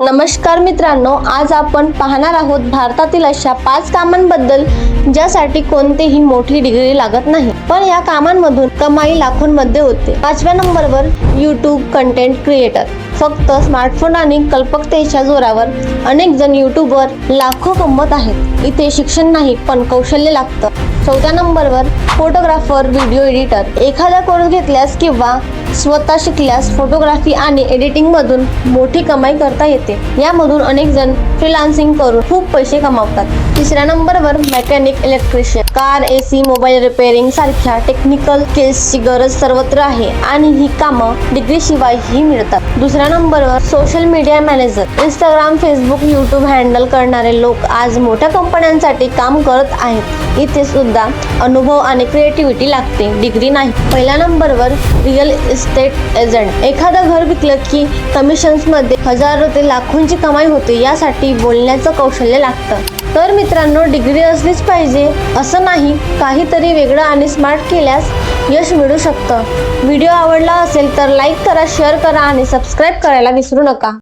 नमस्कार मित्रांनो आज आपण पाहणार आहोत भारतातील अशा पाच कामांबद्दल ज्यासाठी कोणतीही मोठी डिग्री लागत नाही. पण या कामांमधून कमाई लाखोंमध्ये होते. पाचव्या नंबरवर यूट्यूब कंटेंट क्रिएटर फक्त स्मार्टफोन आणि कल्पकतेच्या जोरावर अनेक जण यूट्यूबवर लाखो कमवत आहेत. इथे शिक्षण नाही पण कौशल्य लागतं. चौथ्या नंबरवर फोटोग्राफर व्हिडिओ एडिटर एखादा कोर्स घेतल्यास किंवा स्वतः शिकल्यास फोटोग्राफी आणि एडिटिंग मधून मोठी कमाई करता येते. यामधून अनेक जण फ्रीलान्सिंग करून खूप पैसे कमावतात. तिसऱ्या नंबरवर mechanic electrician car AC mobile repairing सारख्या टेक्निकल स्किल्सची गरज सर्वत्र आहे आणि ही कामं डिग्री शिवाय ही मिळतात. दुसऱ्या नंबरवर social media manager Instagram Facebook YouTube handle करणारे लोक आज मोठ्या कंपन्यांसाठी काम करत आहेत. इथे सुद्धा अनुभव आणि क्रिएटिव्हिटी लागते. डिग्री नाही. पहिल्या नंबरवर रिअल इस्टेट एजंट एखादं घर विकलं की कमिशन्समध्ये हजारो ते लाखोंची कमाई होते यासाठी बोलण्याचं कौशल्य लागतं. तर मित्रांनो डिग्री असलीच पाहिजे. असं नाही काहीतरी वेगळं आणि स्मार्ट केल्यास यश मिळू शकतं. व्हिडिओ आवडला असेल तर लाईक करा शेअर करा आणि सबस्क्राईब करायला विसरू नका.